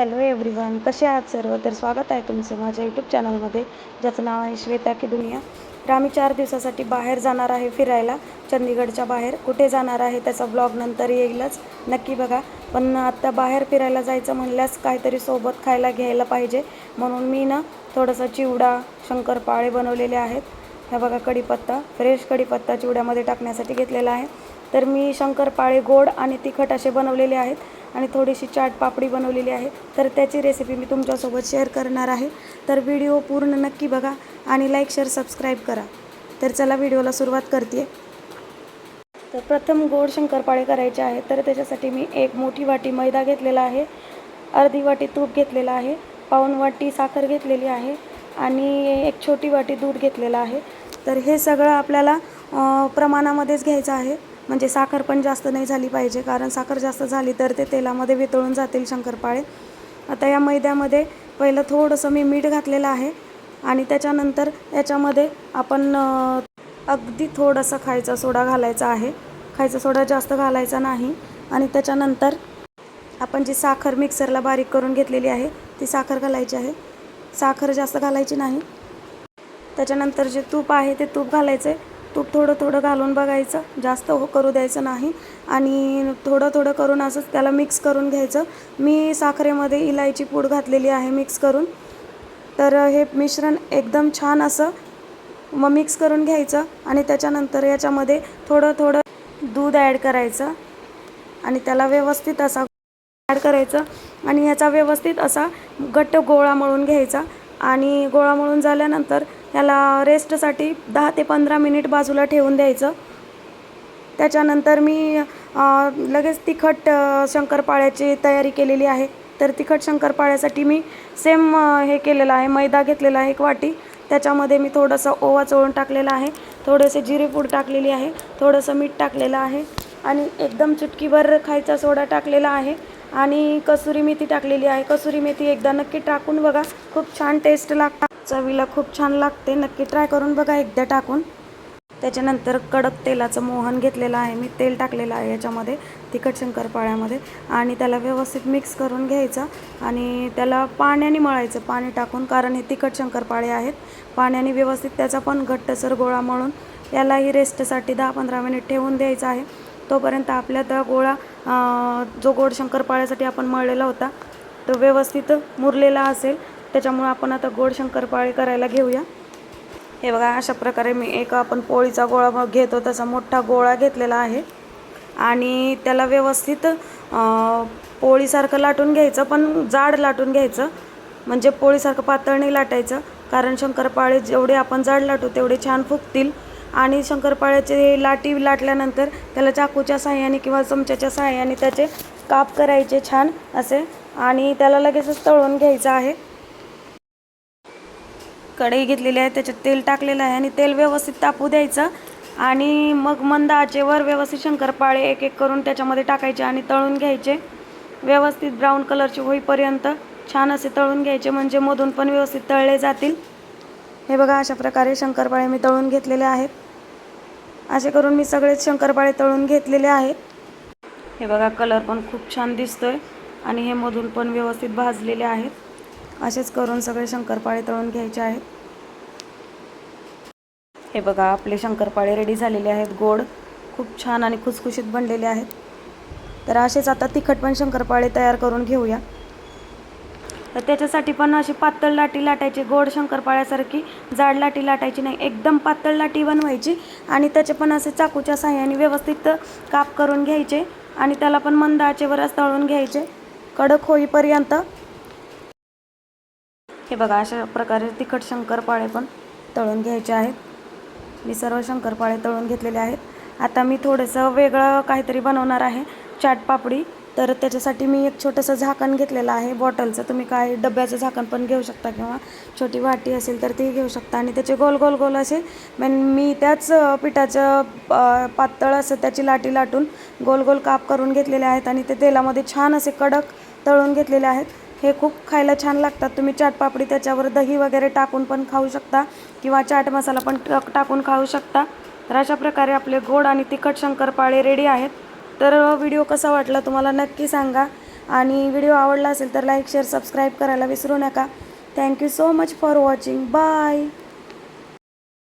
Hello everyone कसे आहात सर्व? तर स्वागत आहे तुमचं माझ्या यूट्यूब चॅनलमध्ये ज्याचं नाव आहे श्वेता की दुनिया. तर आम्ही चार दिवसासाठी बाहेर जाणार आहे फिरायला. चंदीगडच्या बाहेर. कुठे जाणार आहे त्याचा ब्लॉग नंतर येईलच. नक्की बघा. पण आत्ता बाहेर फिरायला जायचं म्हणल्यास काहीतरी सोबत खायला घ्यायला पाहिजे. म्हणून मी ना थोडंसं चिवडा शंकरपाळे बनवलेले आहेत. ह्या बघा कढीपत्ता. फ्रेश कढीपत्ता चिवड्यामध्ये टाकण्यासाठी घेतलेला आहे. तर मी शंकरपाळे गोड आणि तिखट असे बनवलेले आहेत. आणि थोडीशी चाट पापडी बनवलेली आहे. तर त्याची रेसिपी मी तुमच्यासोबत शेअर करणार आहे. तर व्हिडिओ पूर्ण नक्की बघा आणि लाईक शेअर सबस्क्राईब करा. तर चला व्हिडिओला सुरुवात करते तर प्रथम गोड शंकरपाळे करायचे आहे. तर त्याच्यासाठी मी एक मोठी वाटी मैदा घेतलेला आहे. अर्धी वाटी तूप घेतलेला आहे. पाऊण वाटी साखर घेतलेली आहे. आणि एक छोटी वाटी दूध घेतलेलं आहे. तर हे सगळं आपल्याला प्रमाणामध्येच घ्यायचं आहे. म्हणजे साखर पण जास्त नाही झाली पाहिजे. कारण साखर जास्त झाली तर ते तेलामध्ये वितळून जातील शंकरपाळे. आता या मैद्यामध्ये पहिलं थोडंसं मी मीठ घातलेलं आहे. आणि त्याच्यानंतर याच्यामध्ये आपण अगदी थोडासा खायचा सोडा घालायचा आहे. खायचा सोडा जास्त घालायचा नाही. आणि त्याच्यानंतर आपण जी साखर मिक्सरला बारीक करून घेतलेली आहे ती साखर घालायची आहे. साखर जास्त घालायची नाही. त्याच्यानंतर जे तूप आहे ते तूप घालायचं. आहे तूप थोडं थोडं घालून बघायचं. जास्त हो करू द्यायचं नाही. आणि थोडं थोडं करून असंच त्याला मिक्स करून घ्यायचं. मी साखरेमध्ये इलायची पूड घातलेली आहे मिक्स करून. तर हे मिश्रण एकदम छान असं मग मिक्स करून घ्यायचं. आणि त्याच्यानंतर याच्यामध्ये थोडं थोडं दूध ॲड करायचं. आणि त्याला व्यवस्थित असा ॲड करायचं. आणि ह्याचा व्यवस्थित असा घट्ट गोळा मळून घ्यायचा. आणि गोळा मळून झाल्यानंतर ह्याला रेस्टसाठी दहा ते पंधरा मिनिट बाजूला ठेवून द्यायचं. त्याच्यानंतर मी लगेच तिखट शंकरपाळ्याची तयारी केलेली आहे. तर तिखट शंकरपाळ्यासाठी मी सेम हे केलेलं आहे. मैदा घेतलेला आहे एक वाटी. त्याच्यामध्ये मी थोडंसं ओवा चोळून टाकलेला आहे. थोडेसे जिरेपूड टाकलेली आहे. थोडंसं मीठ टाकलेलं आहे. आणि एकदम चुटकीभर खायचा सोडा टाकलेला आहे. आणि कसुरी मेथी टाकलेली आहे. कसुरी मेथी एकदा नक्की टाकून बघा. खूप छान टेस्ट लागतात. चवीला खूप छान लागते. नक्की ट्राय करून बघा एकदा टाकून. त्याच्यानंतर कडक तेलाचं मोहन घेतलेलं आहे. मी तेल टाकलेलं आहे याच्यामध्ये तिखट शंकरपाळ्यामध्ये. आणि त्याला व्यवस्थित मिक्स करून घ्यायचं आणि त्याला पाण्याने मळायचं पाणी टाकून. कारण हे तिखट शंकरपाळे आहेत. पाण्याने व्यवस्थित त्याचा पण घट्टसर गोळा मळून यालाही रेस्टसाठी दहा पंधरा मिनिट ठेवून द्यायचं आहे. तोपर्यंत आपल्या त्या गोळा जो गोड शंकरपाळ्यासाठी आपण मळलेला होता तो व्यवस्थित मुरलेला असेल. त्याच्यामुळं आपण आता गोड शंकरपाळे करायला घेऊया. हे बघा अशा प्रकारे मी एक आपण पोळीचा गोळा मग घेतो. तसा मोठा गोळा घेतलेला आहे. आणि त्याला व्यवस्थित पोळीसारखं लाटून घ्यायचं पण जाड लाटून घ्यायचं. म्हणजे पोळीसारखं पातळ नाही लाटायचं कारण शंकरपाळे जेवढे आपण जाड लाटू तेवढे छान फुगतील. आणि शंकरपाळ्याचे लाटी लाटल्यानंतर त्याला चाकूच्या साह्याने किंवा चमच्याच्या साह्याने त्याचे काप करायचे छान असे. आणि त्याला लगेचच तळून घ्यायचं आहे. कढई घेतलेली आहे त्याच्यात तेल टाकलेलं आहे आणि तेल व्यवस्थित तापू द्यायचं. आणि मग मंद आचेवर व्यवस्थित शंकरपाळे एक एक करून त्याच्यामध्ये टाकायचे आणि तळून घ्यायचे. व्यवस्थित ब्राऊन कलरचे होईपर्यंत छान असे तळून घ्यायचे म्हणजे मधून पण व्यवस्थित तळले जातील. हे बघा अशा प्रकारे शंकरपाळे मी तळून घेतलेले आहेत. असे करून मी सगळेच शंकरपाळे तळून घेतलेले आहेत. हे बघा कलर पण खूप छान दिसतोय आणि हे मधून पण व्यवस्थित भाजलेले आहेत. असेच करून सगळे शंकरपाळे तळून घ्यायचे आहेत. हे बघा आपले शंकरपाळे रेडी झालेले आहेत. गोड खूप छान आणि खुसखुशीत बनलेले आहेत. तर असेच आता तिखट पण शंकरपाळे तयार करून घेऊया. तर त्याच्यासाठी पण अशी पातळ लाटी लाटायची. गोड शंकरपाळ्यासारखी जाड लाटी लाटायची नाही. एकदम पातळ लाटी बनवायची आणि त्याचे पण असे चाकूच्या साह्याने व्यवस्थित काप करून घ्यायचे आणि त्याला पण मंद आचेवरच तळून घ्यायचे. कडक होईपर्यंत हे बघा अशा प्रकारे तिखट शंकरपाळे पण तळून घ्यायचे आहेत. मी सर्व शंकरपाळे तळून घेतलेले आहेत. आता मी थोडंसं वेगळं काहीतरी बनवणार आहे चाट पापडी. तर त्याच्यासाठी मी एक छोटंसं झाकण घेतलेलं आहे. बॉटलचं तुम्ही काय डब्याचं झाकण पण घेऊ शकता किंवा छोटी वाटी असेल तर ती घेऊ शकता. आणि त्याचे गोल गोल गोल असे मेन मी त्याच पिठाचं पातळ असं त्याची लाटी लाटून गोल गोल काप करून घेतलेले आहेत. आणि ते तेलामध्ये छान असे कडक तळून घेतलेले आहेत. हे खूप खायला छान लागतात. तुम्ही चाट पापडी त्याच्यावर दही वगैरे टाकून पण खाऊ शकता किंवा चाट मसाला पण ट- टाकून खाऊ शकता. तर अशा प्रकारे आपले गोड आणि तिखट शंकरपाळे रेडी आहेत. तर व्हिडिओ कसा वाटला तुम्हाला नक्की सांगा. आणि व्हिडिओ आवडला असेल तर लाईक शेअर सबस्क्राईब करायला विसरू नका. Thank you so much for watching bye